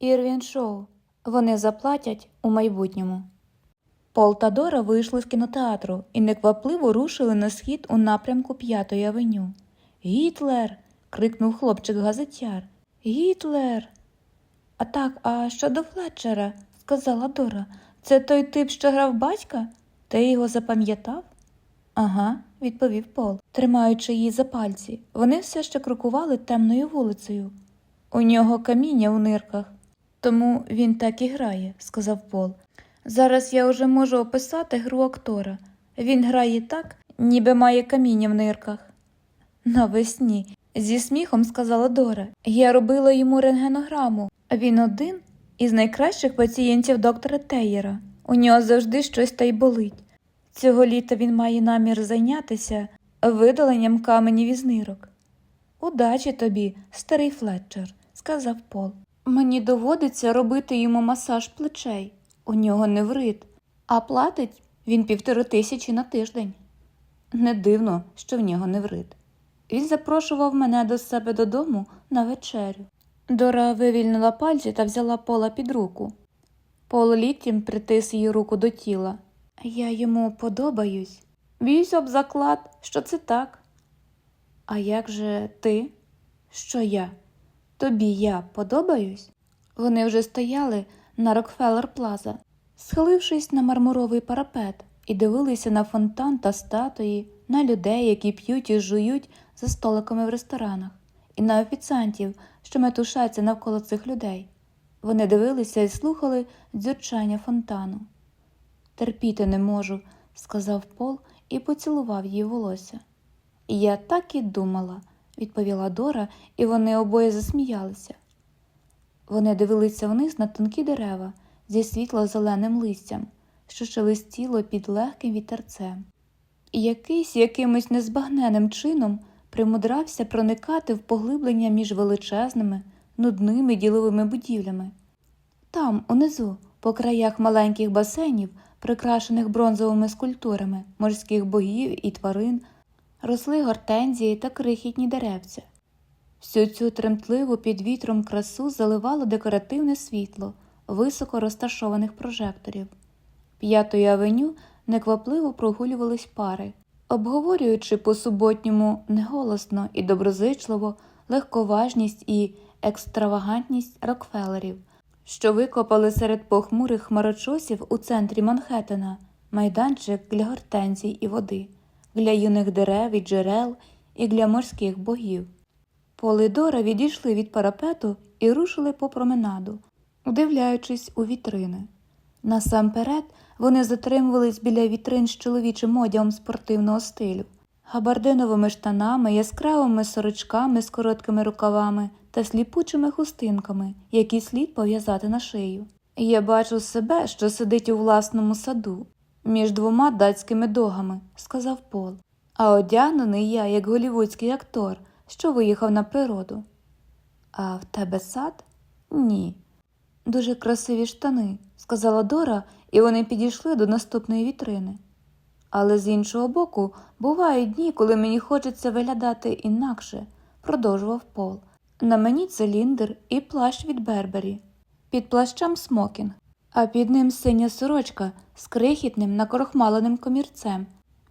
Ірвін Шоу. Вони заплатять у майбутньому. Пол та Дора вийшли з кінотеатру і неквапливо рушили на схід у напрямку П'ятої авеню. Гітлер. крикнув хлопчик-газетяр. Гітлер. А так, а щодо Флетчера, сказала Дора. Це той тип, що грав батька? Ти його запам'ятав? Ага, відповів Пол, тримаючи її за пальці. Вони все ще крокували темною вулицею. У нього каміння у нирках, тому він так і грає, сказав Пол. Зараз я вже можу описати гру актора. Він грає так, ніби має каміння в нирках. Навесні, зі сміхом сказала Дора. Я робила йому рентгенограму, він один із найкращих пацієнтів доктора Тейєра. У нього завжди щось та й болить. Цього літа він має намір зайнятися видаленням каменів із нирок. Удачі тобі, старий Флетчер, сказав Пол. Мені доводиться робити йому масаж плечей. У нього неврит, а платить він півтори тисячі на тиждень. Не дивно, що в нього неврит. Він запрошував мене до себе додому на вечерю. Дора вивільнила пальці та взяла пола під руку. Пол ліктем притис її руку до тіла. Я йому подобаюсь. Б'юсь об заклад, що це так. А як же ти? Що я? Тобі я подобаюсь? Вони вже стояли на Рокфеллер Плаза, схилившись на мармуровий парапет, і дивилися на фонтан та статуї, на людей, які п'ють і жують за столиками в ресторанах, і на офіціантів, що метушаться навколо цих людей. Вони дивилися і слухали дзюрчання фонтану. Терпіти не можу, сказав Пол і поцілував її волосся. Я так і думала, відповіла Дора, і вони обоє засміялися. Вони дивилися вниз на тонкі дерева зі світло-зеленим листям, що шелестіло під легким вітерцем. І якийсь якимось незбагненним чином примудрався проникати в поглиблення між величезними, нудними діловими будівлями. Там, унизу, по краях маленьких басейнів, прикрашених бронзовими скульптурами морських богів і тварин, росли гортензії та крихітні деревця. Всю цю тремтливу під вітром красу заливало декоративне світло високо розташованих прожекторів. П'ятою авеню неквапливо прогулювались пари, обговорюючи по суботньому неголосно і доброзичливо легковажність і екстравагантність Рокфеллерів, що викопали серед похмурих хмарочосів у центрі Манхеттена майданчик для гортензій і води, для юних дерев і джерел і для морських богів. Полидора відійшли від парапету і рушили по променаду, удивляючись у вітрини. Насамперед вони затримувались біля вітрин з чоловічим одягом спортивного стилю, габардиновими штанами, яскравими сорочками з короткими рукавами та сліпучими хустинками, які слід пов'язати на шию. Я бачу себе, що сидить у власному саду, між двома датськими догами, сказав Пол. А одягнений я, як голівудський актор, що виїхав на природу. А в тебе сад? Ні. Дуже красиві штани, сказала Дора, і вони підійшли до наступної вітрини. Але з іншого боку, бувають дні, коли мені хочеться виглядати інакше, продовжував Пол. На мені циліндр і плащ від Бербері, під плащем смокінг, а під ним синя сорочка з крихітним накрохмаленим комірцем.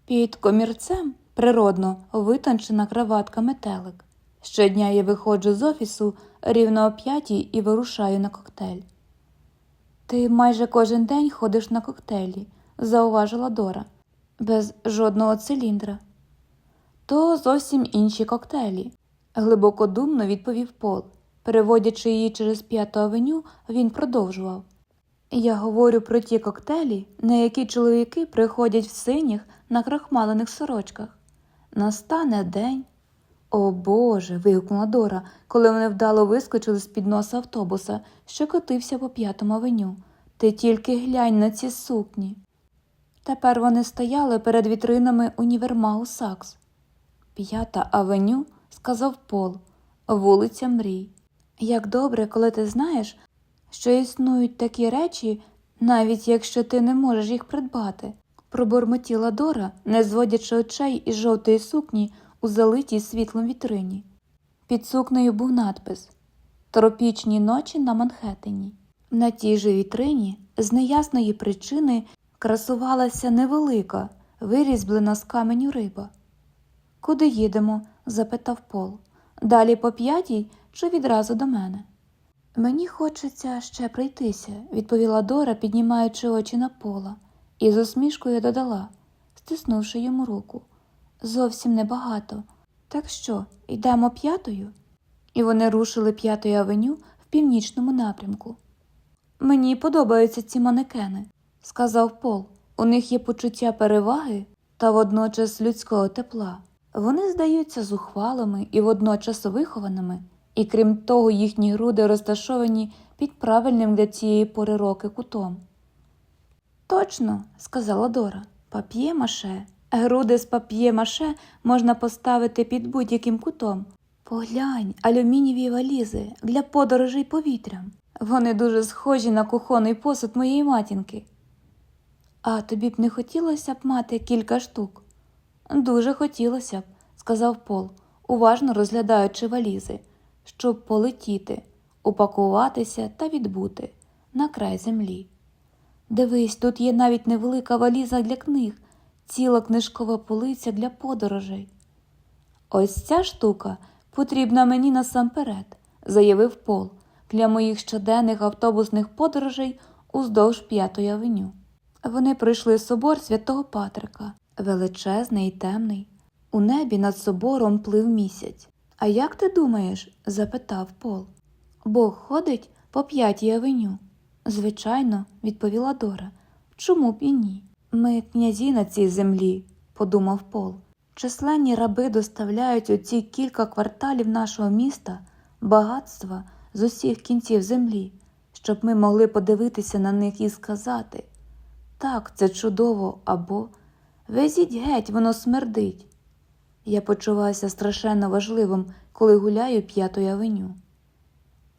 Під комірцем природно витончена краватка метелик. Щодня я виходжу з офісу рівно о п'ятій і вирушаю на коктейль. Ти майже кожен день ходиш на коктейлі, зауважила Дора, без жодного циліндра. То зовсім інші коктейлі, глибокодумно відповів Пол. Переводячи її через п'яту авеню, він продовжував. Я говорю про ті коктейлі, на які чоловіки приходять в синіх накрахмалених сорочках. Настане день. О Боже. вигукнула Дора, коли вони вдало вискочили з під носа автобуса, що котився по п'ятому авеню. Ти тільки глянь на ці сукні. Тепер вони стояли перед вітринами універмагу Сакс. П'ята авеню, сказав Пол, вулиця Мрій. Як добре, коли ти знаєш, що існують такі речі, навіть якщо ти не можеш їх придбати, пробурмотіла Дора, не зводячи очей із жовтої сукні у залитій світлом вітрині. Під сукнею був надпис Тропічні ночі на Манхеттені. На тій же вітрині з неясної причини красувалася невелика, вирізблена з каменю риба. Куди їдемо? запитав Пол. Далі по п'ятій чи відразу до мене? Мені хочеться ще пройтися, відповіла Дора, піднімаючи очі на пола, і з усмішкою додала, стиснувши йому руку. Зовсім небагато. Так що, йдемо п'ятою? І вони рушили п'ятою авеню в північному напрямку. Мені подобаються ці манекени, сказав Пол. У них є почуття переваги та водночас людського тепла. Вони здаються зухвалими і водночас вихованими, і крім того, їхні груди розташовані під правильним для цієї пори роки кутом. Точно, сказала Дора, пап'є-маше. Груди з пап'є-маше можна поставити під будь-яким кутом. Поглянь, алюмінієві валізи для подорожей повітрям. Вони дуже схожі на кухонний посуд моєї матінки. А тобі б не хотілося б мати кілька штук? Дуже хотілося б, сказав Пол, уважно розглядаючи валізи, щоб полетіти, упакуватися та відбути на край землі. Дивись, тут є навіть невелика валіза для книг, ціла книжкова полиця для подорожей. Ось ця штука потрібна мені насамперед, заявив Пол, для моїх щоденних автобусних подорожей уздовж п'ятої авеню. Вони пройшли собор святого Патрика, величезний і темний. У небі над собором плив місяць. А як ти думаєш? запитав Пол. Бог ходить по п'ятій авеню. Звичайно, відповіла Дора. Чому б і ні? Ми князі на цій землі, подумав Пол. Численні раби доставляють у ці кілька кварталів нашого міста багатства з усіх кінців землі, щоб ми могли подивитися на них і сказати так, це чудово, або везіть геть, воно смердить. Я почуваюся страшенно важливим, коли гуляю п'ятою авеню.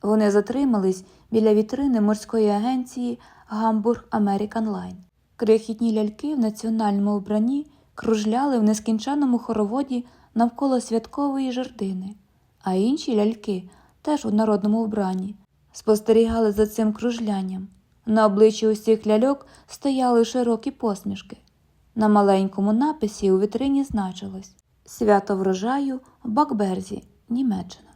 Вони затримались біля вітрини морської агенції Гамбург Американ Лайн. Крихітні ляльки в національному вбранні кружляли в нескінченному хороводі навколо святкової жердини, а інші ляльки, теж у народному вбранні, спостерігали за цим кружлянням. На обличчі усіх ляльок стояли широкі посмішки. На маленькому написі у вітрині значилось Свято врожаю в Бакберзі, Німеччина.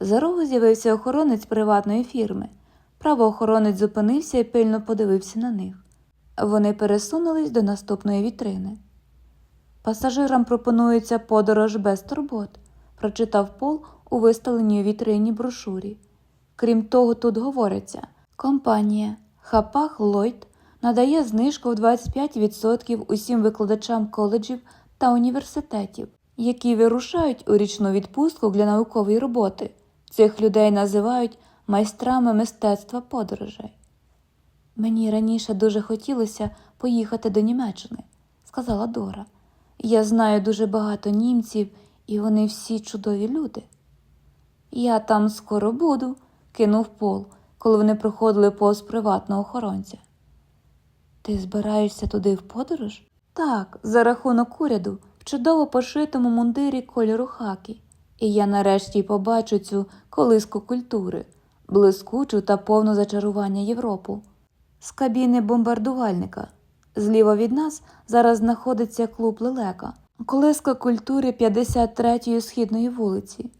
За рогу з'явився охоронець приватної фірми. Правоохоронець зупинився і пильно подивився на них. Вони пересунулись до наступної вітрини. Пасажирам пропонується подорож без турбот, прочитав Пол у виставленій вітрині брошурі. Крім того, тут говориться, компанія Хапах Ллойд надає знижку в 25% усім викладачам коледжів та університетів, які вирушають у річну відпустку для наукової роботи. Цих людей називають майстрами мистецтва подорожей. Мені раніше дуже хотілося поїхати до Німеччини, сказала Дора. Я знаю дуже багато німців, і вони всі чудові люди. Я там скоро буду, кинув Пол, коли вони проходили повз приватного охоронця. Ти збираєшся туди в подорож? Так, за рахунок уряду, в чудово пошитому мундирі кольору хакі. І я нарешті побачу цю колиску культури, блискучу та повну зачарування Європу. З кабіни бомбардувальника. Зліва від нас зараз знаходиться клуб лелека, колиска культури 53-ї східної вулиці.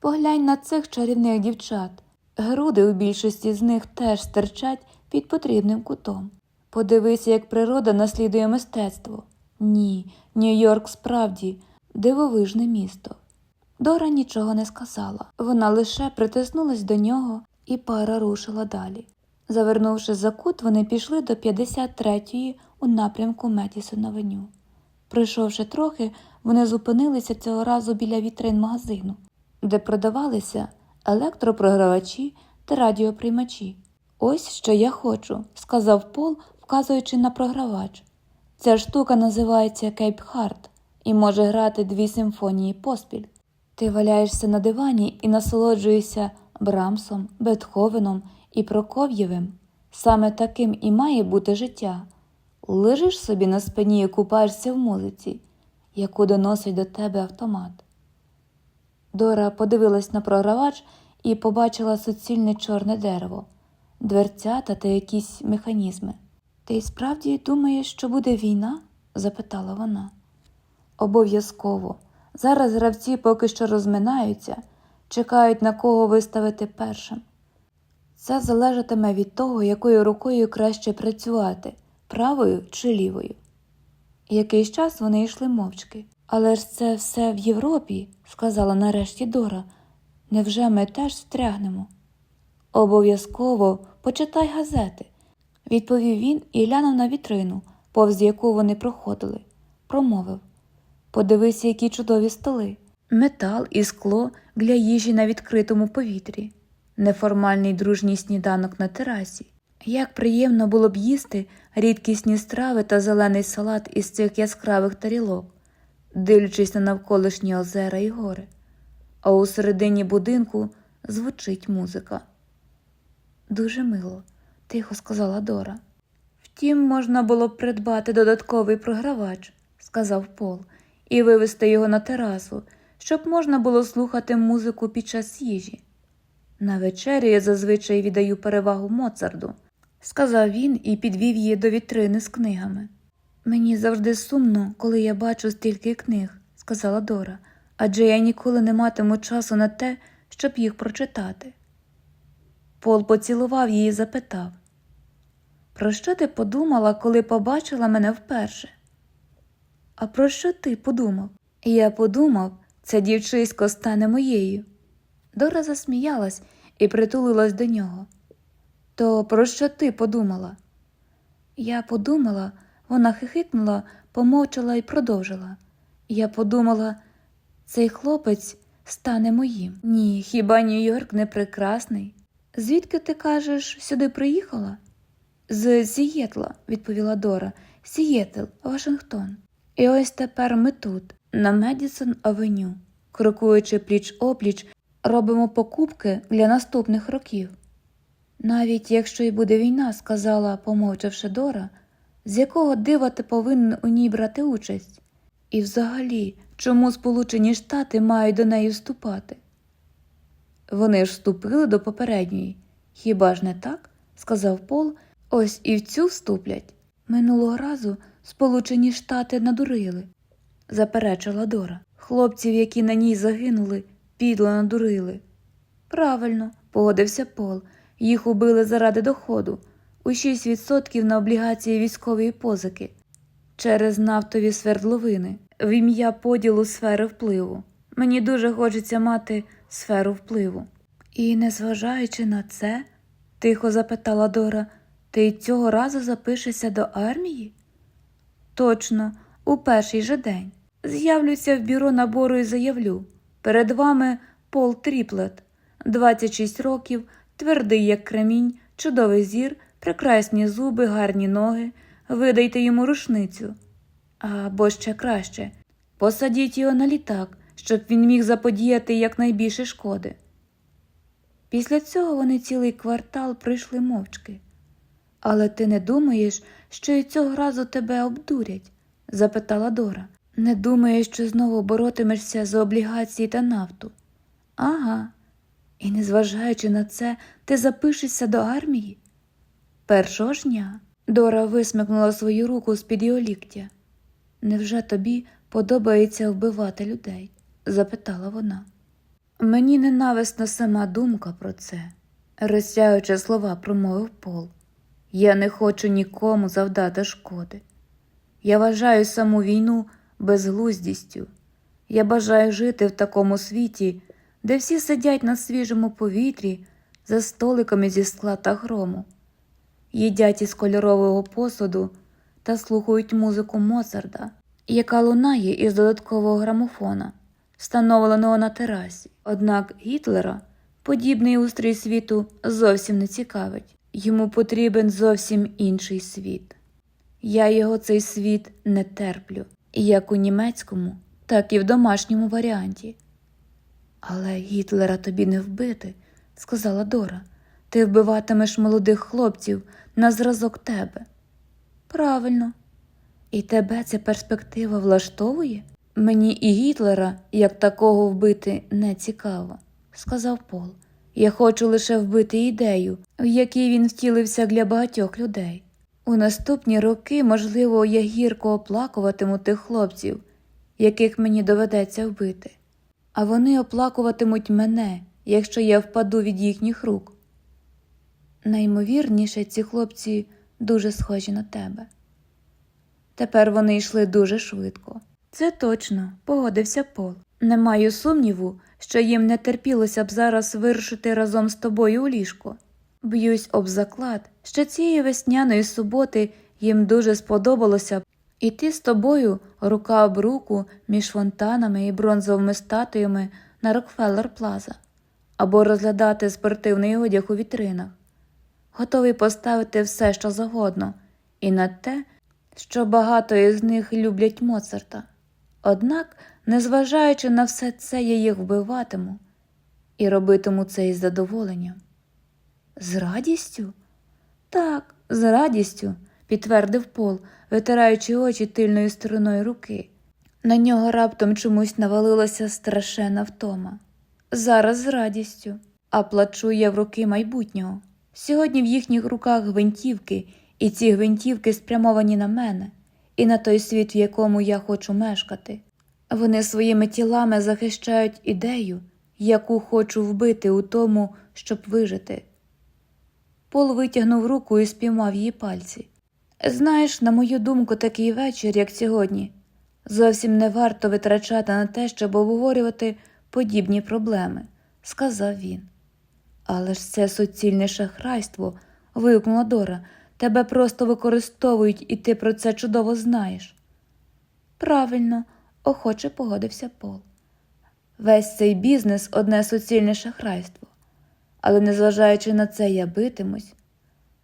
Поглянь на цих чарівних дівчат. Груди у більшості з них теж стирчать під потрібним кутом. Подивися, як природа наслідує мистецтво. Ні, Нью-Йорк справді дивовижне місто. Дора нічого не сказала, вона лише притиснулась до нього, і пара рушила далі. Завернувши за кут, вони пішли до 53-ї у напрямку Метісон Авеню. Пройшовши трохи, вони зупинилися цього разу біля вітрин магазину, де продавалися електропрогравачі та радіоприймачі. Ось що я хочу, сказав Пол, вказуючи на програвач. Ця штука називається Кейп Харт і може грати дві симфонії поспіль. Ти валяєшся на дивані і насолоджуєшся Брамсом, Бетховеном і Проков'євим. Саме таким і має бути життя. Лежиш собі на спині і купаєшся в музиці, яку доносить до тебе автомат. Дора подивилась на програвач і побачила суцільне чорне дерево, дверцята та якісь механізми. Ти справді думаєш, що буде війна? запитала вона. Обов'язково. Зараз гравці поки що розминаються, чекають на кого виставити першим. Це залежатиме від того, якою рукою краще працювати правою чи лівою. Якийсь час вони йшли мовчки. Але ж це все в Європі, сказала нарешті Дора. Невже ми теж встрягнемо? Обов'язково почитай газети, відповів він і глянув на вітрину, повз яку вони проходили. Промовив Подивися, які чудові столи, метал і скло для їжі на відкритому повітрі, неформальний дружній сніданок на терасі. Як приємно було б їсти рідкісні страви та зелений салат із цих яскравих тарілок, дивлячись на навколишні озера і гори, а у середині будинку звучить музика. Дуже мило, тихо сказала Дора. Втім, можна було б придбати додатковий програвач, сказав Пол, і вивести його на терасу, щоб можна було слухати музику під час їжі. На вечерю я зазвичай віддаю перевагу Моцарду, сказав він і підвів її до вітрини з книгами. Мені завжди сумно, коли я бачу стільки книг, сказала Дора, адже я ніколи не матиму часу на те, щоб їх прочитати. Пол поцілував її і запитав Про що ти подумала, коли побачила мене вперше? А про що ти подумав? Я подумав, це дівчисько стане моєю. Дора засміялась і притулилась до нього. То про що ти подумала? Я подумала, вона хихикнула, помовчала і продовжила. Я подумала, цей хлопець стане моїм. Ні, хіба Нью-Йорк не прекрасний? Звідки ти кажеш, сюди приїхала? З Сієтла, відповіла Дора. Сієтл, Вашингтон. І ось тепер ми тут, на Медісон Авеню, крокуючи пліч опліч, робимо покупки для наступних років. Навіть якщо й буде війна, сказала, помовчавши Дора, з якого дива ти повинен у ній брати участь? І взагалі, чому Сполучені Штати мають до неї вступати? Вони ж вступили до попередньої. Хіба ж не так? сказав Пол, ось і в цю вступлять. Минулого разу Сполучені Штати надурили, заперечила Дора. Хлопців, які на ній загинули, підло надурили. Правильно, погодився Пол. Їх убили заради доходу у 6% на облігації військової позики через нафтові свердловини в ім'я поділу сфери впливу. Мені дуже хочеться мати сферу впливу. І, незважаючи на це, тихо запитала Дора, ти цього разу запишешся до армії? Точно, у перший же день. З'явлюся в бюро набору і заявлю. Перед вами Пол Тріплет, 26 років, твердий, як кремінь, чудовий зір, прекрасні зуби, гарні ноги. Видайте йому рушницю. Або ще краще, посадіть його на літак, щоб він міг заподіяти якнайбільше шкоди. Після цього вони цілий квартал прийшли мовчки. Але ти не думаєш, що і цього разу тебе обдурять? запитала Дора. Не думаєш, що знову боротимешся за облігації та нафту? Ага. І незважаючи на це, ти запишешся до армії? Першого ж дня Дора висмикнула свою руку з під його ліктя. Невже тобі подобається вбивати людей? Запитала вона. Мені ненависна сама думка про це, розтягуючи слова, промовив Пол. Я не хочу нікому завдати шкоди. Я вважаю саму війну безглуздістю. Я бажаю жити в такому світі, де всі сидять на свіжому повітрі за столиками зі скла та грому, їдять із кольорового посуду та слухають музику Моцарда, яка лунає із додаткового грамофона, встановленого на терасі. Однак Гітлера подібний устрій світу зовсім не цікавить. Йому потрібен зовсім інший світ. Я його цей світ не терплю, як у німецькому, так і в домашньому варіанті. Але Гітлера тобі не вбити, сказала Дора. Ти вбиватимеш молодих хлопців на зразок тебе. Правильно. І тебе ця перспектива влаштовує? Мені і Гітлера, як такого вбити, не цікаво, сказав Пол. Я хочу лише вбити ідею, в якій він втілився для багатьох людей. У наступні роки, можливо, я гірко оплакуватиму тих хлопців, яких мені доведеться вбити, а вони оплакуватимуть мене, якщо я впаду від їхніх рук. Наймовірніше, ці хлопці дуже схожі на тебе. Тепер вони йшли дуже швидко. Це точно, погодився Пол. Не маю сумніву, що їм не терпілося б зараз вирушити разом з тобою у ліжко. Б'юсь об заклад, що цієї весняної суботи їм дуже сподобалося б іти з тобою рука об руку між фонтанами і бронзовими статуями на Рокфеллер Плаза, або розглядати спортивний одяг у вітринах, готовий поставити все, що завгодно, і на те, що багато із них люблять Моцарта. Однак, незважаючи на все це, я їх вбиватиму і робитиму це із задоволенням. З радістю? Так, з радістю, підтвердив Пол, витираючи очі тильною стороною руки. На нього раптом чомусь навалилася страшенна втома. Зараз з радістю, а плачу я в руки майбутнього. Сьогодні в їхніх руках гвинтівки, і ці гвинтівки спрямовані на мене і на той світ, в якому я хочу мешкати. Вони своїми тілами захищають ідею, яку хочу вбити у тому, щоб вижити. Пол витягнув руку і спіймав її пальці. Знаєш, на мою думку, такий вечір, як сьогодні, зовсім не варто витрачати на те, щоб обговорювати подібні проблеми, сказав він. Але ж це суцільне шахрайство, вигукнула Дора. Тебе просто використовують, і ти про це чудово знаєш. Правильно, охоче погодився Пол. Весь цей бізнес одне суцільне шахрайство. Але незважаючи на це, я битимусь.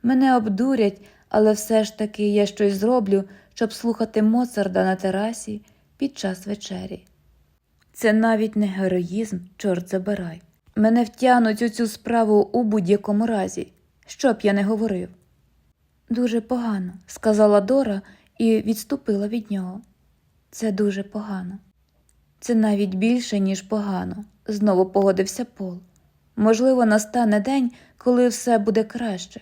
Мене обдурять, але все ж таки я щось зроблю, щоб слухати Моцарда на терасі під час вечері. Це навіть не героїзм, чорт забирай. Мене втягнуть у цю справу у будь-якому разі, що б я не говорив. Дуже погано, сказала Дора і відступила від нього. Це дуже погано. Це навіть більше, ніж погано, знову погодився Пол. Можливо, настане день, коли все буде краще.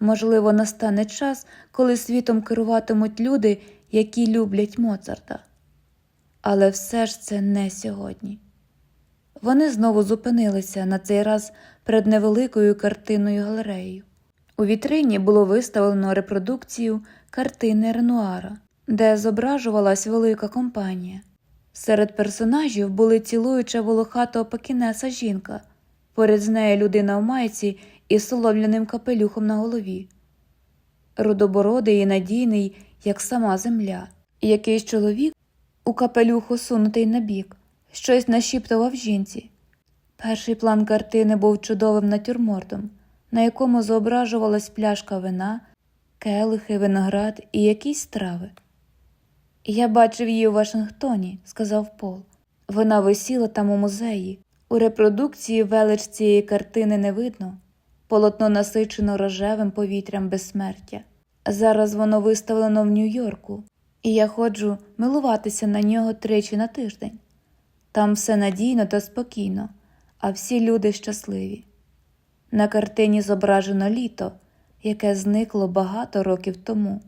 Можливо, настане час, коли світом керуватимуть люди, які люблять Моцарта. Але все ж це не сьогодні. Вони знову зупинилися на цей раз перед невеликою картинною галереєю. У вітрині було виставлено репродукцію картини Ренуара, де зображувалась велика компанія. Серед персонажів були цілуюча волохатого пекінеса жінка, поряд з нею людина в майці із соломляним капелюхом на голові, рудобородий і надійний, як сама земля, якийсь чоловік у капелюху сунутий набік, щось нашіптував жінці. Перший план картини був чудовим натюрмортом, на якому зображувалась пляшка вина, келихи, виноград і якісь страви. Я бачив її у Вашингтоні, сказав Пол. Вона висіла там у музеї. У репродукції велич цієї картини не видно, полотно насичено рожевим повітрям безсмертя. Зараз воно виставлено в Нью-Йорку, і я ходжу милуватися на нього тричі на тиждень. Там все надійно та спокійно, а всі люди щасливі. На картині зображено літо, яке зникло багато років тому.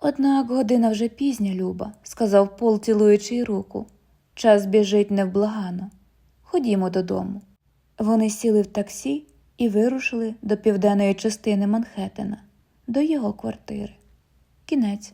Однак година вже пізня, Люба, сказав Пол, цілуючи й руку. Час біжить невблагано. Ходімо додому. Вони сіли в таксі і вирушили до південної частини Манхеттена, до його квартири. Кінець.